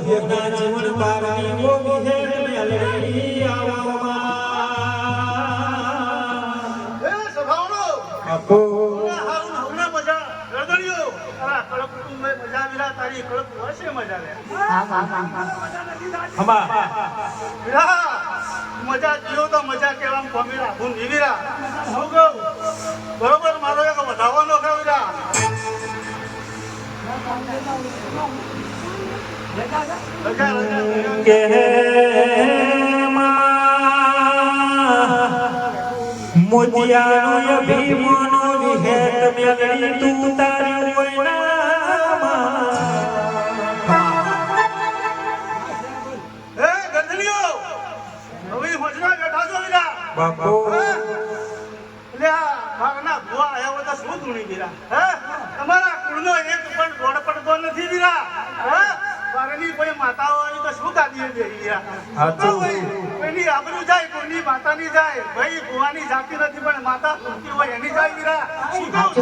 દેહોના જીવન પારની હારું હમણાં મજા મજા વિરા તારી મજા લે હમા વિરા મજા જીવો તો મજા હું હું કહું બરોબર મારો એક વધાવવાનો છે વિરા કે મોતિયાનો ભીમોનો વિહેટ મેલડી તું તારી બાપો આ ભાગના હોય શું ધૂણી દીરા હે? તમારા એક પણ દોડ પડતો નથી દીરા હે? કોઈ માતાઓ આવી તો શું બેહી ગયા હાચું. ભાઈ કોઈની આબરૂ જાય કોઈની માતાની જાય. ભાઈ ભુવાની જાતિ નથી પણ માતા પૂરતી હોય એની જાય વીરા. શું કહું?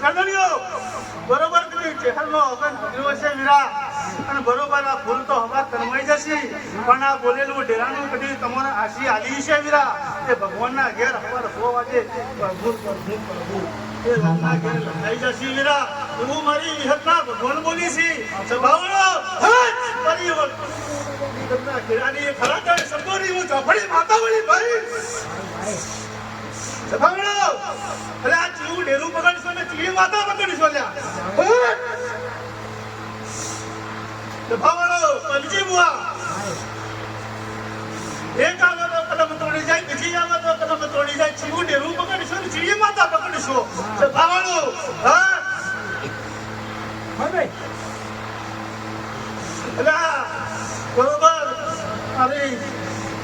ગરદણીઓ, બરોબર કર્યું ચહેરનો અગન કર્યો છે વીરા. અને બરોબર આ ભૂલ તો હવા કરમાઈ જશે. પણ આ બોલેલું ડેરાનું કદી તમારા આશી આલી છે વીરા. એ ભગવાનના ઘેર હવાર સો વાજે પ્રભુ પ્રભુ પ્રભુ. હું મારી વિહતના ભગવાન બોલી છે સભાવડો હટ! મારી વિહતના ઘેરાની એ ખરા કરે શબ્દોની હું ઝાફળી માતા વળી ભાઈ સભાવડો અરે આ ચીવું ડેરું પકડીશો તો કદમ તોડી જાય બીજી આવે તો કદમ તોડી જાય ચીવું ડેરું પકડીશો ને ચીવી માતા હા બરોબર અરે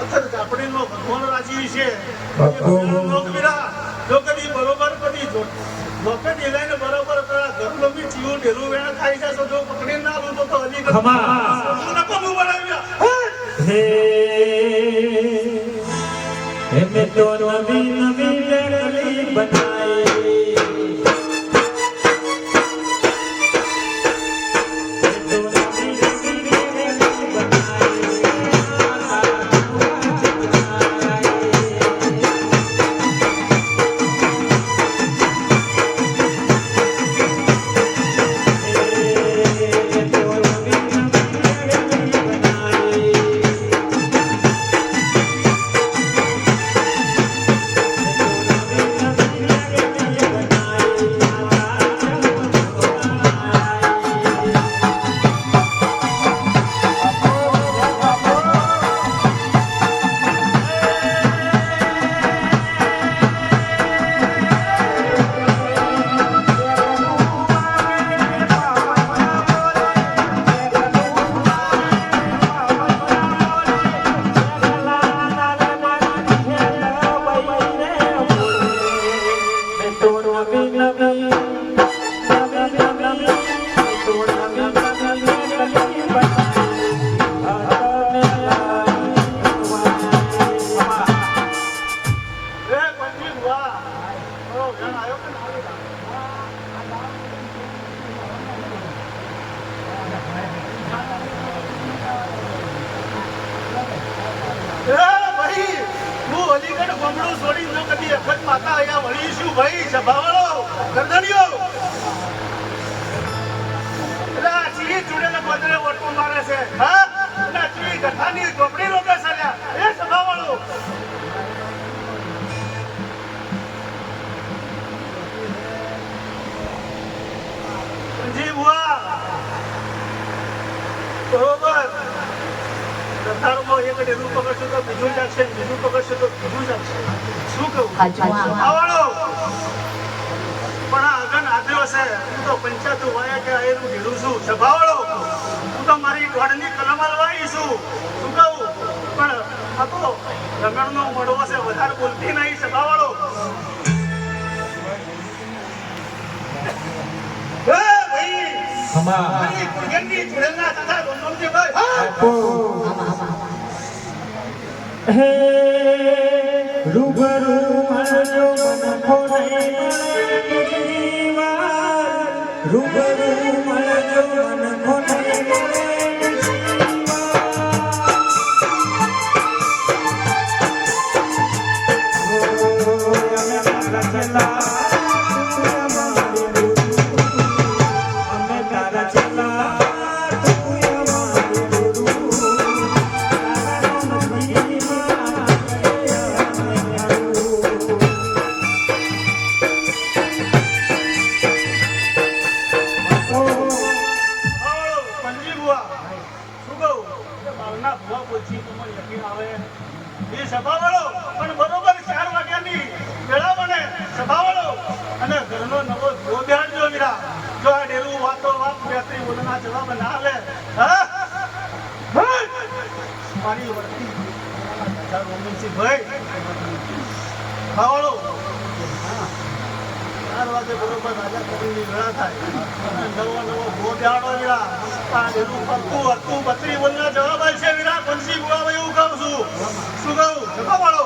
અત્યારે ઝાપડીનો ભગવાન રાજી છે બાપુ. લોકવીરા બરોબર કદી જો લોકે બરોબર કરા ઘરનો બી ચીવું ઢેરું વેળા ખાઈ જશો જો પકડી ના લો તો હજી ખમા. હું બનાવ્યા હે! હે હે મેં તો નવી નવી માતા અહીંયા છું ભાઈ? સભાવાળો, ગરદનીઓ! એટલે આ ચીલી ચૂડેલા ગોદરે ઓટો મારે છે. હા? એટલે ચીલી ગઠાની ચોપડી રોકે છે. એ સભાવાળો! બરોબર. રથાળમાં એક ડેરું પકડશું તો બીજું જાગશે બીજું પકડશું રમણનો મળવો છે વધારે બોલતી નહીં સભાવાળો. રૂબરૂ મળજો મન શું કહું? એ બાળના બુઆ બોલછી તો યકીન આવે. એ સભાવાળો પણ બરોબર ચાર વાગ્યાની વેળા બને સભાવાળો અને ઘરનો નવો ધ્યો બેહાડજો વીરા. જો આ ડેલું વાતો વાત બેતરી બોલના જવાબ ના આલે. હા? મારી વર્તી ભાઈ રોમનસિંહભાઈ. પાસે બરોબર રાજા કરીને લડા થાય. નવો નવો ગોડાળો વિરા એનું પક્કું હક્કું બત્રી બોલના જવાબ આવશે. વિરા પંછી ગુલાબ એવું કહું છું. શું કહું? જવાબ વાળો